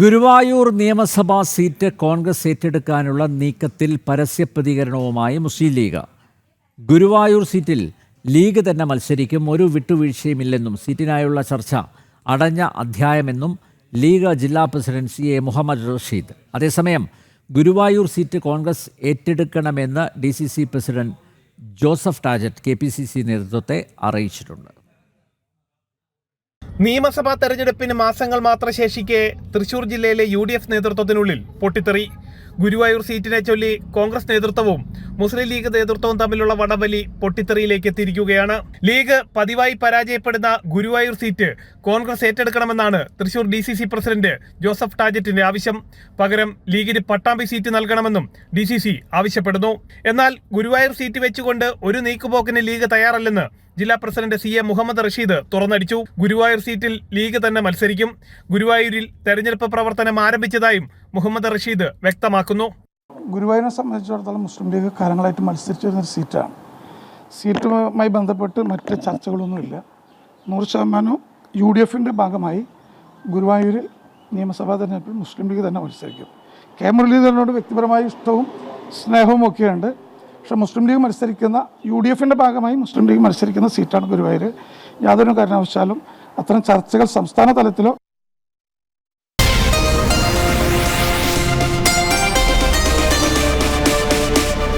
ഗുരുവായൂർ നിയമസഭാ സീറ്റ് കോൺഗ്രസ് ഏറ്റെടുക്കാനുള്ള നീക്കത്തിൽ പരസ്യ പ്രതികരണവുമായി മുസ്ലിം ലീഗ്. ഗുരുവായൂർ സീറ്റിൽ ലീഗ് തന്നെ മത്സരിക്കും. ഒരു വിട്ടുവീഴ്ചയുമില്ലെന്നും സീറ്റിനായുള്ള ചർച്ച അടഞ്ഞ അധ്യായമെന്നും ലീഗ് ജില്ലാ president C A Muhammad Rasheed. അതേസമയം Guruvayur seat Congress ഏറ്റെടുക്കണമെന്ന് D C C president Joseph Tajet K P C C നേതൃത്വത്തെ അറിയിച്ചിട്ടുണ്ട്. നിയമസഭാ തെരഞ്ഞെടുപ്പിന് മാസങ്ങൾ മാത്രം ശേഷിക്കെ തൃശൂർ ജില്ലയിലെ യു ഡി എഫ് നേതൃത്വത്തിനുള്ളിൽ പൊട്ടിത്തെറി. ഗുരുവായൂർ സീറ്റിനെ ചൊല്ലി കോൺഗ്രസ് നേതൃത്വവും മുസ്ലിം ലീഗ് നേതൃത്വവും തമ്മിലുള്ള വടവലി പൊട്ടിത്തെറിയിലേക്ക് എത്തിയിരിക്കുകയാണ്. ലീഗ് പതിവായി പരാജയപ്പെടുന്ന Guruvayur seat Congress ഏറ്റെടുക്കണമെന്നാണ് Thrissur D C C president Joseph ടാജറ്റിന്റെ ആവശ്യം. പകരം ലീഗിന് പട്ടാമ്പി സീറ്റ് നൽകണമെന്നും ഡി സി സി ആവശ്യപ്പെടുന്നു. എന്നാൽ ഗുരുവായൂർ സീറ്റ് വെച്ചുകൊണ്ട് ഒരു നീക്കുപോക്കിന് ലീഗ് തയ്യാറല്ലെന്ന് ജില്ലാ president C A Muhammad Rasheed തുറന്നടിച്ചു. Guruvayur സീറ്റിൽ ലീഗ് തന്നെ മത്സരിക്കും. ഗുരുവായൂരിൽ തെരഞ്ഞെടുപ്പ് പ്രവർത്തനം ആരംഭിച്ചതായും മുഹമ്മദ് റഷീദ് വ്യക്തമാക്കുന്നു. ഗുരുവായൂരിനെ സംബന്ധിച്ചിടത്തോളം മുസ്ലിം ലീഗ് കാലങ്ങളായിട്ട് മത്സരിച്ചു വരുന്ന സീറ്റാണ്. സീറ്റുമായി ബന്ധപ്പെട്ട് മറ്റ് ചർച്ചകളൊന്നുമില്ല. നൂറ് ശതമാനവും യു ഡി എഫിന്റെ ഭാഗമായി ഗുരുവായൂരിൽ നിയമസഭാ തെരഞ്ഞെടുപ്പിൽ മുസ്ലിം ലീഗ് തന്നെ മത്സരിക്കും. കെ മുരളീധരനോട് വ്യക്തിപരമായ ഇഷ്ടവും സ്നേഹവും ഒക്കെയുണ്ട്. പക്ഷേ മുസ്ലിം ലീഗ് മത്സരിക്കുന്ന യു ഡി എഫിന്റെ ഭാഗമായി മുസ്ലിം ലീഗ് മത്സരിക്കുന്ന സീറ്റാണ് ഗുരുവായൂർ. യാതൊരു കാരണവശാലും അത്തരം ചർച്ചകൾ സംസ്ഥാന തലത്തിലോ